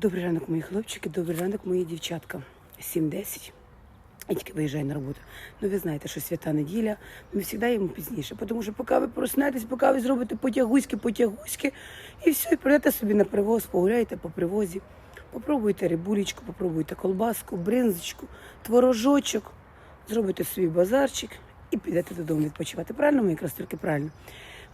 Добрий ранок, мої хлопчики, добрий ранок, мої дівчатка. 7.10. Я тільки виїжджаю на роботу. Ну, ви знаєте, що свята неділя, ми завжди їмо пізніше, тому що поки ви проснетесь, поки ви зробите потягуськи, потягуськи, і все, і прийдете собі на привоз, погуляєте по привозі, попробуйте рибулечку, попробуйте колбаску, бринзочку, творожочок, зробите собі базарчик і підете додому відпочивати. Правильно, мої красотки? Правильно.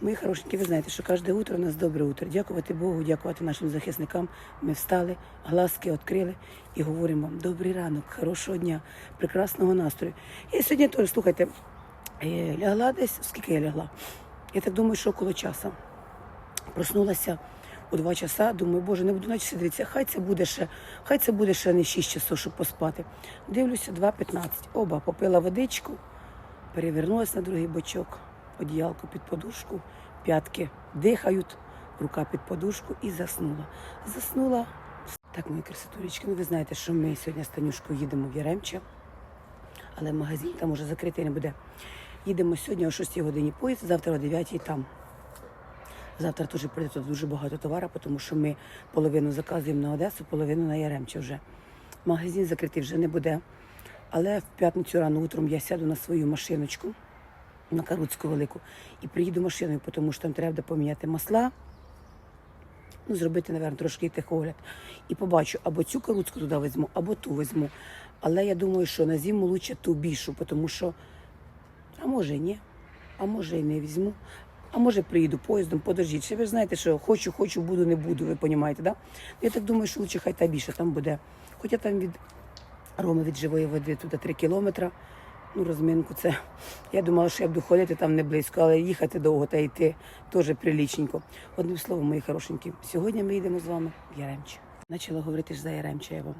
Мої хорошенькі, ви знаєте, що кожне утро у нас добре утро. Дякувати Богу, дякувати нашим захисникам. Ми встали, глазки відкрили і говоримо вам добрий ранок, хорошого дня, прекрасного настрою. Я сьогодні теж, слухайте, е, лягла десь, скільки я лягла? Я так думаю, що около часу. Проснулася у 2 часа, думаю, боже, не буду наче дивитися, хай це буде ще, хай це буде ще не 6 часов, щоб поспати. Дивлюся, 2.15. Оба, попила водичку, перевернулася на другий бочок, одіялко під подушку, п'ятки дихають, рука під подушку і заснула. Заснула. Так, мої красотулечки, ну ви знаєте, що ми сьогодні з Танюшкою їдемо в Яремче, але магазин там уже закритий не буде. Їдемо сьогодні о 6 годині поїзд, завтра о 9 там. Завтра теж прийде тут дуже багато товару, тому що ми половину заказуємо на Одесу, половину на Яремче вже. Магазин закритий вже не буде. Але в п'ятницю рано утром я сяду на свою машиночку, на Каруцьку велику, і приїду машиною, тому що там треба поміняти масла, ну, зробити, мабуть, трошки техогляд. І побачу, або цю каруцьку туди візьму, або ту візьму. Але я думаю, що на зиму лучше ту більшу, тому що, а може і ні, а може і не візьму. А може приїду поїздом, подождіть. Ще ви ж знаєте, що хочу, хочу, буду, не буду, ви розумієте, да? Я так думаю, що лучше хай та більше там буде. Хоча там від Роми від живої води туди 3 кілометри. Ну, розминку це. Я думала, що я буду ходити там не близько, але їхати довго та йти теж прилічненько. Одним словом, мої хорошенькі, сьогодні ми йдемо з вами в Яремче. Почала говорити ж за вам.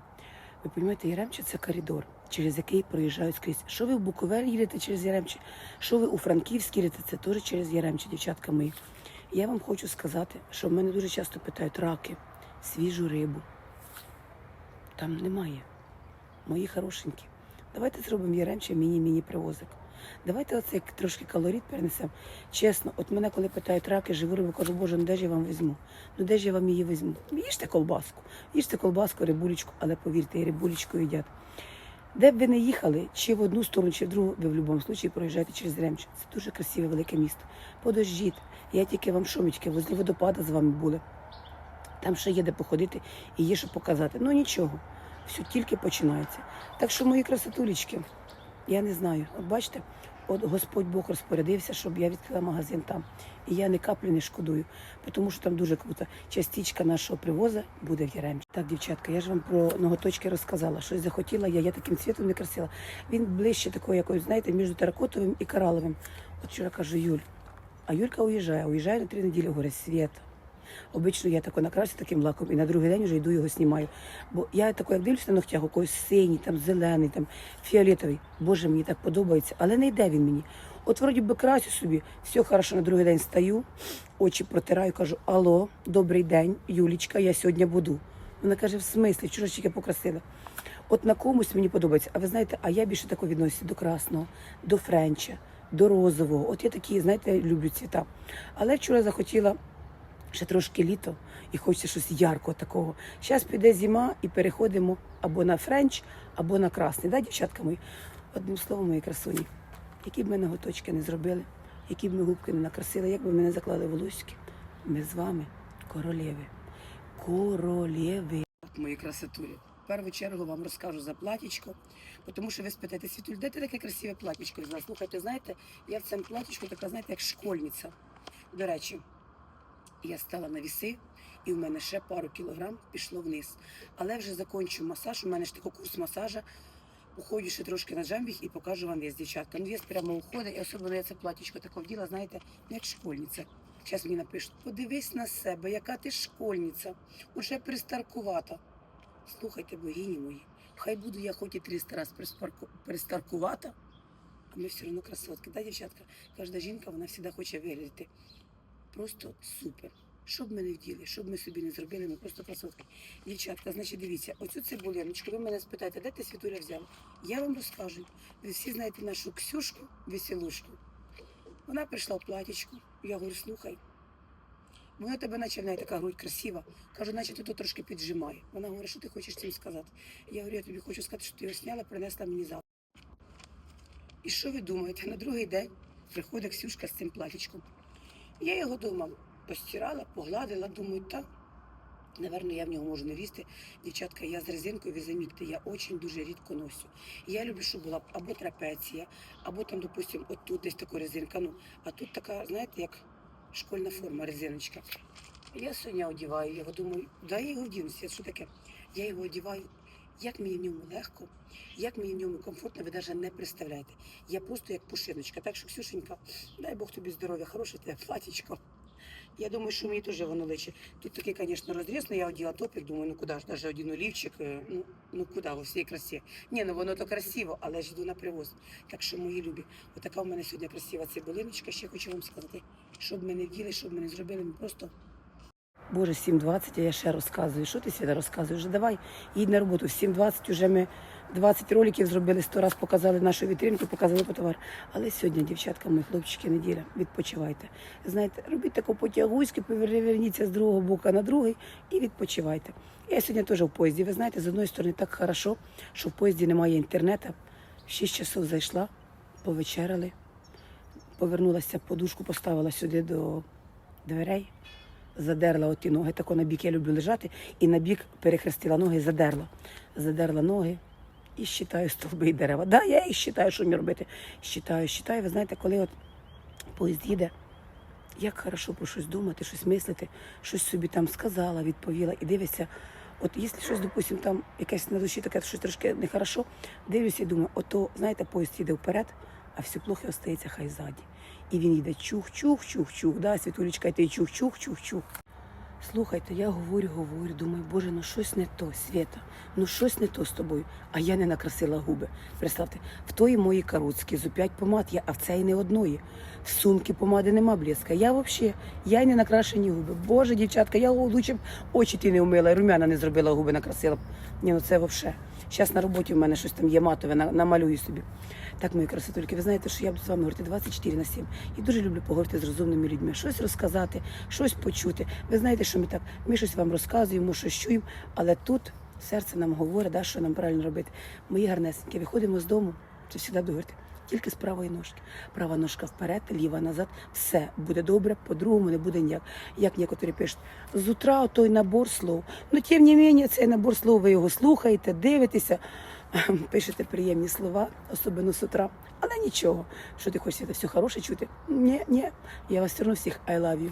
Ви розумієте, Яремче це коридор, через який проїжджають скрізь. Що ви в Буковель їдете через Яремче, що ви у Франківськ їдете, це теж через Яремче, дівчатка мої. Я вам хочу сказати, що в мене дуже часто питають раки, свіжу рибу. Там немає мої хорошенькі. Давайте зробимо Яремче міні-міні привозик. Давайте оце трошки калорій перенесемо. Чесно, от мене коли питають раки, живу рибу, кажу, боже, ну де ж я вам візьму? Ну де ж я вам її візьму? Їжте колбаску, їжте колбаску, рибулечку, але повірте, і рибулечку їдять. Де б ви не їхали, чи в одну сторону, чи в другу, ви в будь-якому випадку проїжджаєте через Яремче. Це дуже красиве велике місто. Подождіть, я тільки вам шомічки, возле водопада з вами були. Там ще є де походити і є що показати. Ну нічого, все тільки починається. Так що, мої красотулечки, я не знаю. От бачите, от Господь Бог розпорядився, щоб я відкрила магазин там. І я ні каплі не шкодую, тому що там дуже круто. Частичка нашого привоза буде в Яремчі. Так, дівчатка, я ж вам про ноготочки розказала. Щось захотіла, я, я таким цвітом не красила. Він ближче такої якоїсь, знаєте, між теракотовим і кораловим. От вчора кажу, Юль, а Юлька уїжджає, уїжджає на три неділі, говорить, Свєта. Обично я тако накрасю таким лаком і на другий день вже йду його знімаю. Бо я тако, як дивлюся на ногтях, у когось синій, там зелений, там фіолетовий. Боже, мені так подобається, але не йде він мені. От вроді би красю собі, все хорошо, на другий день стаю, очі протираю, кажу: Алло, добрий день, Юлічка, я сьогодні буду. Вона каже, в смислі, ж тільки покрасила. От на комусь мені подобається. А ви знаєте, а я більше тако відносюся до красного, до френча, до розового. От я такі, знаєте, люблю цвіта. Але вчора захотіла ще трошки літо і хочеться щось яркого такого. Зараз піде зима і переходимо або на френч, або на красний. Да, дівчатка мої? Одним словом, мої красуні. Які б ми ноготочки не зробили, які б ми губки не накрасили, як би ми не заклали волоськи, ми з вами королеви. Королеви. Мої красотулі. В першу чергу вам розкажу за платічко, тому що ви спитаєте, Світуль, де ти таке красиве платічко? Слухайте, знаєте, я в цьому платічку така, знаєте, як школьниця. До речі, я стала на віси, і в мене ще пару кілограм пішло вниз. Але вже закінчу масаж. У мене ж такий курс масажа. Уходжу ще трошки на джамбіг і покажу вам вес, дівчатка. Ну, вес прямо уходить, і особливо я це платічко таке вділа, знаєте, ну, як школьниця. Зараз мені напишуть, подивись на себе, яка ти школьниця, уже пристаркувата. Слухайте, богині мої, хай буду я хоч і 300 разів пристаркувата, а ми все одно красотки. Да, дівчатка? Кожна жінка, вона завжди хоче виглядати просто супер. Що б ми не вділи, що б ми собі не зробили, ми просто красотки. Дівчатка, значить, дивіться, оцю цибулиночку, ви мене спитаєте, де ти світуля взяла? Я вам розкажу. Ви всі знаєте нашу Ксюшку, веселушку. Вона прийшла в платічку. Я говорю, слухай, Вона тебе, наче в неї така грудь красива. Кажу, наче ти тут трошки піджимає. Вона говорить, що ти хочеш цим сказати. Я говорю, я тобі хочу сказати, що ти його сняла, принесла мені завтра. І що ви думаєте? На другий день приходить Ксюшка з цим платічком. Я його дома постирала, погладила, думаю, так. Наверно, я в нього можу не лізти. Дівчатка, я з резинкою, ви замітьте, я очень дуже рідко. І я люблю, щоб була або трапеція, або там, допустим, отут десь така резинка. Ну, а тут така, знаєте, як школьна форма резиночка. Я сьогодні одіваю його, думаю, дай я його вдінуся, що таке? Я його одіваю. Як мені в ньому легко, як мені в ньому комфортно, ви навіть не представляєте. Я просто як пушиночка. Так що, Ксюшенька, дай Бог тобі здоров'я, хороше тебе платічко. Я думаю, що мені теж воно личить. Тут такий, звісно, розріз, але я оділа топік, думаю, ну куди ж, навіть один олівчик, е, ну, ну куди, во всій красі. Ні, ну воно то красиво, але ж йду на привоз. Так що, мої любі, отака в мене сьогодні красива цибулиночка. Ще хочу вам сказати, щоб ми не вділи, щоб ми не зробили, ми просто Боже, 7.20, а я ще розказую. Що ти Свята розказуєш? Давай, їдь на роботу. В 7.20 вже ми 20 роликів зробили, 100 раз показали нашу вітринку, показали по товар. Але сьогодні, дівчатка, мої хлопчики, неділя, відпочивайте. Знаєте, робіть таку потягуську, поверніться з другого боку на другий і відпочивайте. Я сьогодні теж в поїзді. Ви знаєте, з одної сторони так хорошо, що в поїзді немає інтернету. В 6 часов зайшла, повечеряли, повернулася, подушку поставила сюди до дверей задерла оті ноги, тако на бік я люблю лежати, і на бік перехрестила ноги, задерла. Задерла ноги і щитаю стовби і дерева. Да, я і щитаю, що мені робити. Щитаю, щитаю. Ви знаєте, коли от поїзд їде, як хорошо про щось думати, щось мислити, щось собі там сказала, відповіла і дивишся. От якщо щось, допустим, там якесь на душі таке щось трошки нехорошо, дивлюся і думаю, ото, знаєте, поїзд їде вперед, а все плохи остається хай ззаді. І він йде чух-чух-чух-чух, да, Світулечка, ти чух-чух-чух-чух. Слухайте, я говорю, говорю, думаю, боже, ну щось не то, Свята, ну щось не то з тобою. А я не накрасила губи. Представте, в тої мої каруцькі зо п'ять помад є, а в цей не одної. В сумки помади нема блеска. Я взагалі, я й не накрашені губи. Боже, дівчатка, я лучше б очі ти не вмила, і румяна не зробила, губи накрасила. Ні, ну це взагалі. Зараз на роботі в мене щось там є матове, намалюю собі. Так, мої красотульки, ви знаєте, що я буду з вами говорити 24 на 7. І дуже люблю поговорити з розумними людьми, щось розказати, щось почути. Ви знаєте, що ми так, ми щось вам розказуємо, щось чуємо, але тут серце нам говорить, да, що нам правильно робити. Мої гарнесенькі, виходимо з дому, це завжди говорити. Тільки з правої ножки. Права ножка вперед, ліва назад. Все буде добре, по-другому не буде ніяк. Як некоторі пишуть, з утра той набор слов. Ну, тим не менше, цей набор слов, ви його слухаєте, дивитеся, пишете приємні слова, особливо з утра. Але нічого, що ти хочеш це все хороше чути? Ні, ні. Я вас все одно всіх I love you.